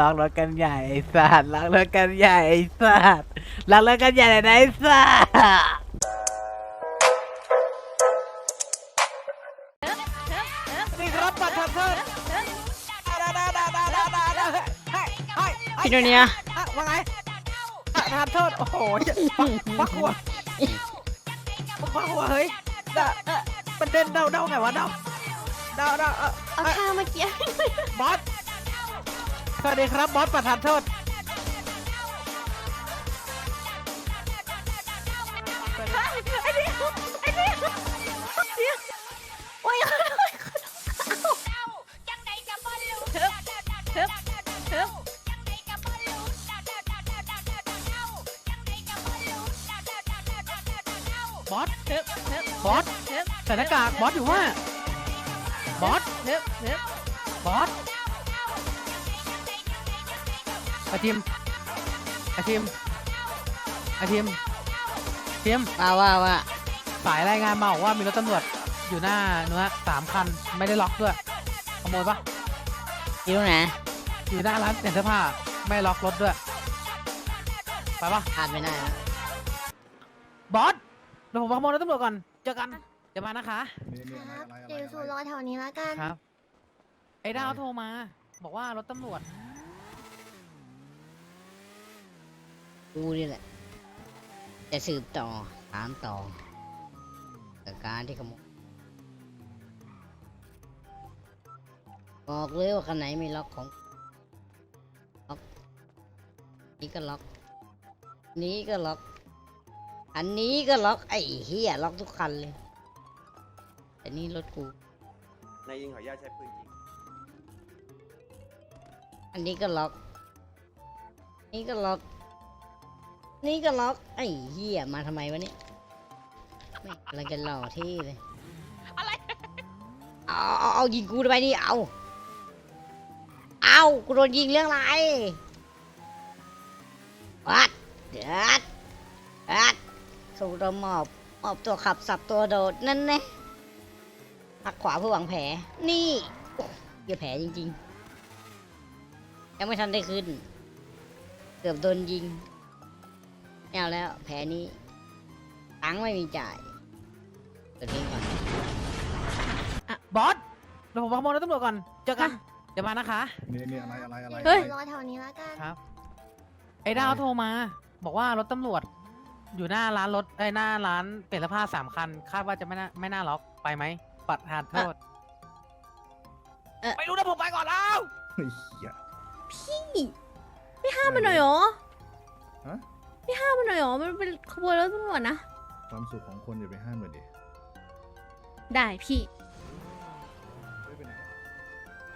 ล็อกรถกันใหญ่ไอ้สัตว์ล็อกรถกันใหญ่ไอ้สัตว์ล็อกรถกันใหญ่เลยนะไอ้สัตว์นี่ครับปัดทับเพิ่มพี่โดเนียว่าไงอะทานโทษ โอ้โหปักหัวปักหัวเฮ้ยเดาเอ่อประเด็นเดาเดาไงวะเดาเดาเดาเอ่อเอาท่าเมื่อกี้บอสส วัสดีครับบอสประธานโทษโอ้ยบอสบอสใส่หน้ากากบอสอยู่ว่าบอสบอส อาทีมอาทีมอาทีมทีมว่าว่าว่าสายรายงานมาบอกว่ามีรถตำรวจอยู่หน้าเนื้อสามคันไม่ได้ล็อกด้วยขโมยปะอยู่ตรงไหนอยู่หน้าร้านเปลี่ยนเสื้อผ้าไม่ล็อกรถด้วยไปปะผ่านไม่ได้นะบอสเดี๋ยวผมขโมยรถตำรวจก่อนเจอกันเดี๋ยวมานะคะครับเดี๋ยวสู่รอแถวนี้แล้วกันครับไอ้ดาวโทรมา บอกว่ารถตำรวจ กูนี่แหละ จะสืบต่อถามต่อกับการที่ขโมยบอกเลยว่าคันไหนไม่ล็อกของล็อกนี่ก็ล็อก นี้ก็ล็อก อันนี้ก็ล็อกไอ้เหี้ยล็อกทุกคันเลย แต่นี่รถกูนายยิงขออนุญาตใช้ปืนยิง อันนี้ก็ล็อก นี่ก็ล็อก นี่ก็ล็อกไอ้เหี้ยมาทำไมวะเนี่ยไม่กำลังจะหล่อที่เลยอะไร เอาเอาเอายิงกูทำไมนี่เอาเอากูโดนยิงเรื่องอะไรวัดเดือดวัดสู้ตัวหมอบหมอบตัวขับสับตัวโดดนั่นแน่หักขวาเพื่อหวังแผลนี่โอ้เหี้ยแผลจริง ๆ ยังไม่ทันได้ขึ้น เกือบโดนยิง ไม่เอาแล้วแผลนี้ตังค์ไม่มีจ่ายเกิดเรื่องก่อนบอสเดี๋ยวผมขโมยรถตำรวจก่อนเจอกันเดี๋ยวมานะคะนี่นี่อะไรอะไรอะไรเดี๋ยวสู่รอแถวนี้แล้วกัน ครับ ไอ้ดาวโทรมา บอกว่ารถตำรวจ อยู่หน้าร้านรถไอ้ยหน้าร้านเปลี่ยนเสื้อผ้าสามคัน คาดว่าจะไม่น่าไม่น่าล็อกไปไหมปัดทานโทษเอ่อ ไม่รู้นะผมไปก่อนแล้ว เฮ้ยเหี้ยไม่ห้ามมันหน่อยเหรอฮะ ไม่ห้ามมันหน่อยเหรอ มันเป็นขบวนรถตำรวจนะ ความสุขของคนอย่าไปห้ามมันดิได้พี่ ไม่เป็นไร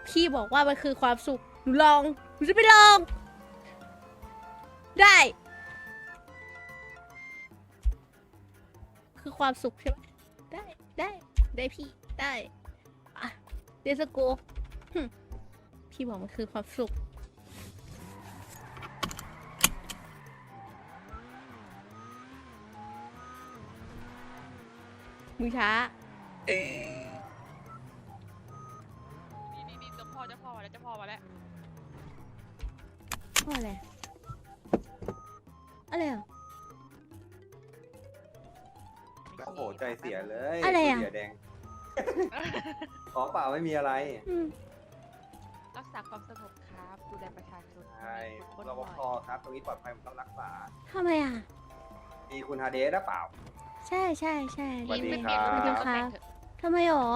พี่บอกว่ามันคือความสุข หนูลอง หนูจะไปลอง ได้ คือความสุขใช่ไหมได้ ได้ ได้พี่ ได้อะเดสโกพี่บอกมันคือความสุข มือช้า นี่นี่นี่เจ้าพ่อเจ้าพ่อมาแล้วเจ้าพ่อมาแล้วพ่ออะไรอะไรอะ โอ้โหใจเสียเลยอะไรอะเสียแดง ขอเปล่าไม่มีอะไร อืมรักษาความสงบครับดูแลประชาชนใช่มีคนรปบ่อยภครับ ตรงนี้ปลอดภัยผมต้องรักษาทำไมอะ มีคุณฮาเดสหรือเปล่า ใช่ใช่ใช่สวัสดีไม่ครัเปลี่ยนบตำแหน่งเถอะทำไมหรอ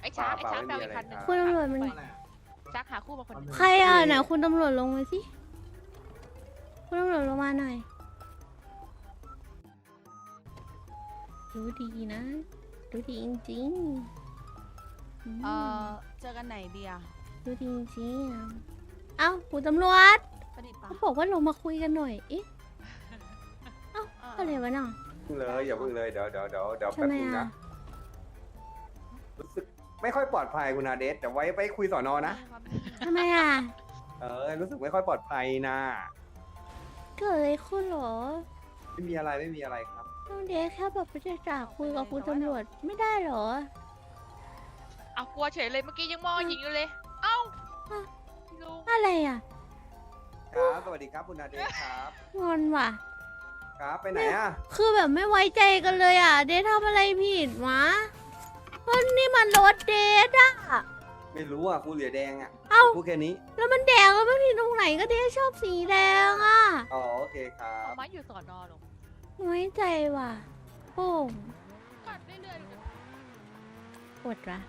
ไอ้ช้างไอ้ช้างเปแปลล่าอีกคันหนึงคุณตำรวจมันช้างหาคู่มาคนหนึ่งใครอะไหนคุณตำรวจลงมาสิ คุณตำรวจลงมาหน่อย รู้ดีนะ รู้ดีจริงๆอืมเออเจอกันไหนเดียรู้ดีจริงๆอะเอ้าคุณตำรวจประดิษฐ์ปะเขาบอกว่าลงมาคุยกันหน่อย เอ๊ะ เอออะไรวะน่ะเพิ่งเลยอย่าเพิ่งเลยเดี๋ยวเดี๋ยวเดี๋ยวเดี๋ยวทำแป๊บไมนึงอะนะรู้สึกไม่ค่อยปลอดภัยคุณฮาเดสแต่ไว้ไปคุยสอนอนะทำไมอะ เออ รู้สึกไม่ค่อยปลอดภัยนะเกิดอะไรขึ้นเหรอ ไม่มีอะไรไม่มีอะไรครับน้องเดชแค่แบบไปจะจากคุยกับคุณตำรวจไม่ได้เหรอ เอากลัวเฉยเลยเมื่อกี้ยังมองหญิงอยู่เลย เอ้าอะพี่ลุงอะไรอะสวัสดีครับคุณนาเดชครับ งอนว่ะ ครับไปไหนอะคือแบบไม่ไว้ใจกันเลยอะ เดททำอะไรผิดวะเพราะนี่มันรถเดทอะ ไม่รู้อะกูเหลือแดงอะเอ้า พูดแค่นี้แล้วมันแดงแล้วมันผิดตรงไหนก็เดทชอบสีแดงอะ อ๋อโอเคครัเอาบไม้อยู่สอนอลงไว้ใจว่ะโอ้กัดเรื่อยๆเลยปวดละ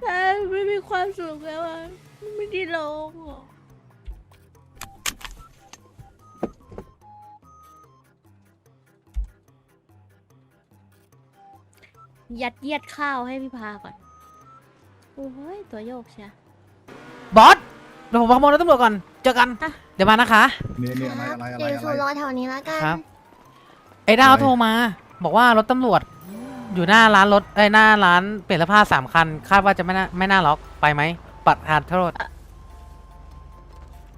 แต่ไม่มีความสุขแล้วอะไม่ได้ลงอะ ยัดเยียดข้าวให้พี่พาก่อน โอ้ยตัวโยกเชีย บอสเดี๋ยวผมขโมยรถตำรวจก่อน เจอกัน อะ เดี๋ยวมานะคะ เนี่ยเนี่ยอะไรอะไรอะไรเดี๋ยวอะสูไรรอแถวนี้แล้วกันครับ ไอ้ดาวอะไรโทรมา บอกว่ารถตำรวจ อยู่หน้าร้านรถไอ้ยหน้าร้านเปลี่ยนเสื้อผ้าสามคัน คาดว่าจะไม่น่าไม่น่าล็อกไปไหมปัดทานโทษ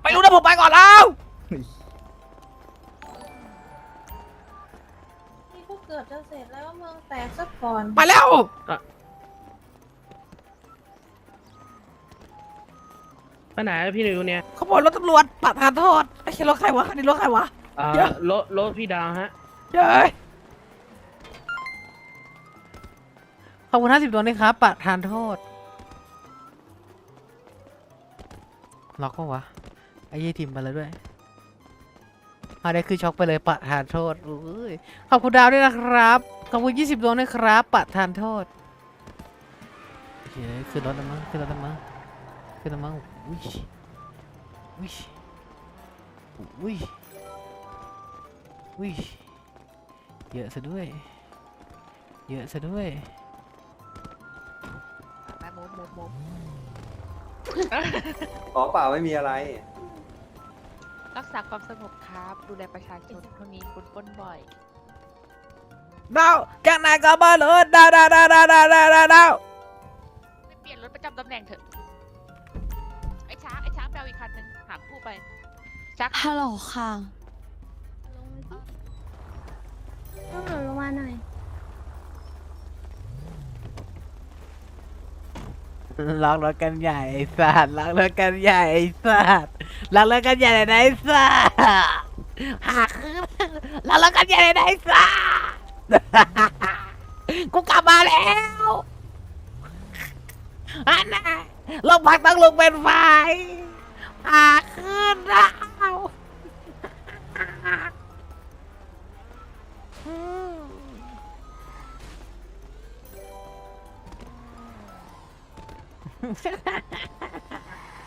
ไม่รู้นะผมไปก่อนแล้วนี่ก็เกือบจะเสร็จแล้วเมืองแตกซะก่อนไปแล้วไปไหนอะพี่หนูเนี่ยขโมยรถตำรวจปัดทานโทษไอ้เหี้ยรถใครวะคันนี้รถใครวะอ่าเดี๋ยว รถรถพี่ดาวฮะ เย้ยขอบคุณห้าสิบดวงด้วยครับปัดทานโทษ ล็อกปะวะ ไอ้ยี่ทิมไปแล้วด้วย มาได้คือช็อกไปเลยปัดทานโทษอุ้ยขอบคุณดาวด้วยนะครับ ขอบคุณยี่สิบดวงด้วยครับปัดทานโทษเฮ้ยขึ้นรถแล้วมั้งขึ้นรถแล้วมั้งขึ้นแล้วมั้งอุ้ยอุ้ยอุ้ยอุ้ยเยอะซะด้วย เยอะซะด้วยแม่มุมมุมมุมขอเปล่าไม่มีอะไร รักษาความสงบครับ ดูแลประชาชนเท่านี้คุณปล้นบ่อย ดาวจากไหนก็มาเลยดาวดาวดาวดาวดาวดาวดาวดาวไม่เปลี่ยนรถประจำตำแหน่งเถอะ ไอ้ช้างไอ้ช้างแปลอีกคันหนึ่งหาคู่ไปชักฮัลโหลค่ะลงมาสิต้องหล่นลงมาหน่อย ล็อกรถกันใหญ่ไอ้สัตว์ล็อกรถกันใหญ่ไอ้สัตว์ล็อกรถกันใหญ่เลยนะไอ้สัตว์หาคืนล็อกรถกันใหญ่เลยนะไอ้สัตว์กูกลับมาแล้วอันน่ะลงพักต้องลงเป็นไฟ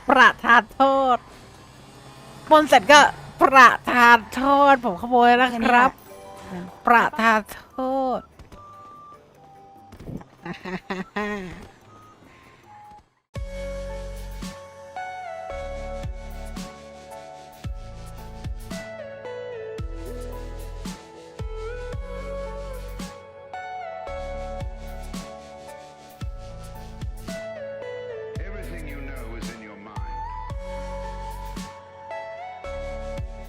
ประทานโทษปล้นเสร็จก็ประทานโทษ ผมขโมยนะครับ ประทานโทษ